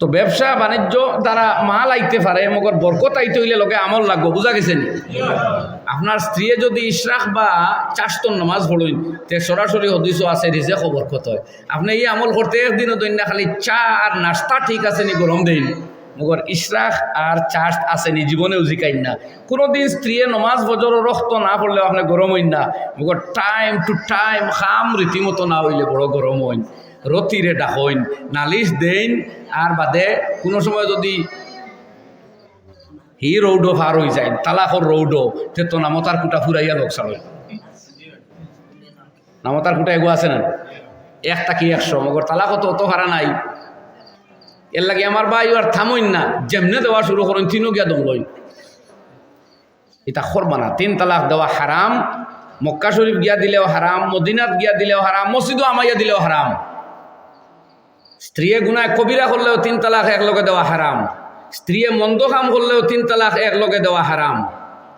তো ব্যবসা বাণিজ্য দ্বারা মাল আইতে পারে, মগর বরকত আইতে হইলে লোকে আমল লাগবো, বুঝা গেছে নি? আপনার স্ত্রী যদি ইশরাক বা চাষতন নামাজ পড়ুন, তে সরাসরি হদিসও আছে রিজে খবর কত হয়। আপনি এই আমল করতে একদিনও দৈন্য খালি চা আর নাস্তা ঠিক আছে নি, গরম দিন। মগর ইশরাক আর চাষ আছে নি, জীবনেও জিকাইন না। কোনোদিন স্ত্রীয়ে নমাজ বজর রক্ত না পড়লেও আপনি গরম হইন না। মগর টাইম টু টাইম খাম রীতিমতো না হইলে বড় গরম হইন। রতিরে ডাকইন নালিশ দেন আর বাদে কোনো সময় যদি হি রৌডো পার হয়ে যায় তালাকর রৌডো তে তো নামতার কুটা ফুরাইয়া লোকসান হইল নামতার কুটা এগো আছে না? একটা কি একশো মগর তালাকও তো অত ভাড়া নাই। এর লাগে আমার ভাই আর থামইন না, যেমনে দেওয়া শুরু করেন তিনও গিয়া দম লইন এটা করবা না তিন তালাক দেওয়া হারাম মক্কা শরীফ গিয়া দিলেও হারাম মদিনাত গিয়া দিলেও হারাম মসজিদও আমাইয়া দিলেও হারাম স্ত্রীয়ে গুনায় কবিরা করলেও তিন তালাক একলগে দেওয়া হারাম। স্ত্রীয়ে মন্দ কাম করলেও তিন তালাক একলগে দেওয়া হারাম।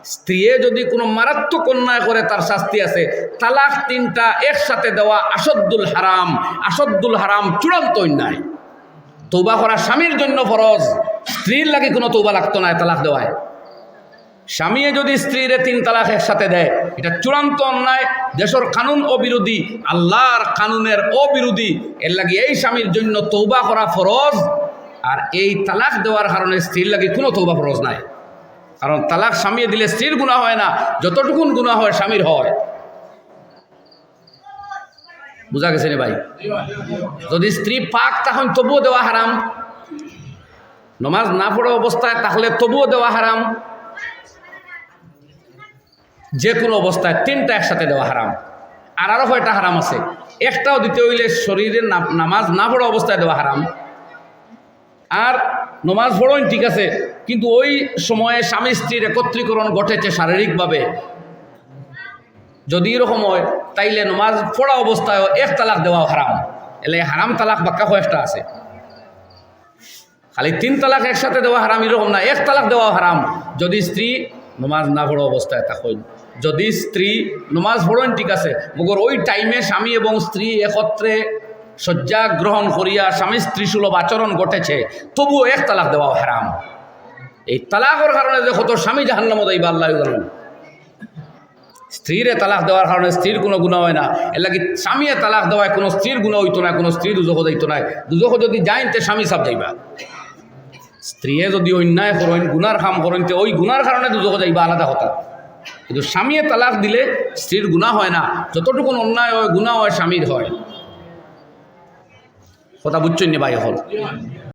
স্ত্রীয়ে যদি কোনো মারাত্মক অন্যায় করে, তার শাস্তি আছে। তালাক তিনটা একসাথে দেওয়া আসদ্দুল হারাম। আসদ্দুল হারাম চূড়ান্ত অন্যায়। তৌবা করা স্বামীর জন্য ফরজ। স্ত্রীর লাগে কোনো তৌবা লাগতো না তালাক দেওয়ায়। স্বামীয়ে যদি স্ত্রীরে তিন তালাক একসাথে দেয়, এটা চূড়ান্ত অন্যায়। দেশের কানুন অবিরোধী, আল্লাহর কানুনের অবিরোধী। এর লাগে এই স্বামীর জন্য তৌবা করা ফরজ, আর এই তালাক দেওয়ার কারণে স্ত্রীর লাগে কোনো তৌবা ফরজ নাই। কারণ তালাক স্বামী দিলে স্ত্রীর গুণা হয় না, যতটুকুন গুণা হয় স্বামীর হয়। বুঝা গেছে রে ভাই? যদি স্ত্রী পাক তখন তবুও দেওয়া হারাম। নমাজ না পড়া অবস্থায়, তাহলে তবুও দেওয়া হারাম। যে কোনো অবস্থায় তিনটা একসাথে দেওয়া হারাম। আর আরও কয়টা হারাম আছে? একটাও দিতে হইলে শরীরের নামাজ না পড়া অবস্থায় দেওয়া হারাম। আর নমাজ পড়েন, ঠিক আছে, কিন্তু ওই সময়ে স্বামী স্ত্রীর একত্রীকরণ ঘটেছে শারীরিকভাবে। যদি এরকম হয়, তাইলে নমাজ পড়া অবস্থায় এক তালাক দেওয়া হারাম। এলে হারাম তালাক বাক্কা কয়েকটা আছে। খালি তিন তালাক একসাথে দেওয়া হারাম এরকম না, এক তালাক দেওয়া হারাম। যদি স্ত্রী নমাজ না পড়া অবস্থায় থাকেন। যদি স্ত্রী নমাজ পড়েন, ঠিক আছে, মগর ওই টাইমে স্বামী এবং স্ত্রী একত্রে শয্যা গ্রহণ করিয়া স্বামী স্ত্রী সুলভ আচরণ ঘটেছে, তবুও এক তালাক দেওয়া হারাম। এই তালাকর কারণে যে কত স্বামী জাহান্নাম দেয় আল্লাহ জানেন। স্ত্রীরে তালাক দেওয়ার কারণে স্ত্রীর কোনো গুণ হয় না। এর লাগে স্বামীয়ে তালাক দেওয়ায় কোনো স্ত্রীর গুণ হইতো না, কোনো স্ত্রী দুজক যাইতো না। দুজক যদি যাইন, তে স্বামী সাপ যাইবা। স্ত্রীয়ে যদি অন্যায় করেন, গুনার কাম করেন, তে ওই গুনার কারণে দুজক যাইবা আলাদা কথা। কিন্তু স্বামীয়ে তালাক দিলে স্ত্রীর গুণা হয় না। যতটুকু অন্যায় হয়, গুণা হয় স্বামীর হয়। কথা বুঝছেন ভাই হল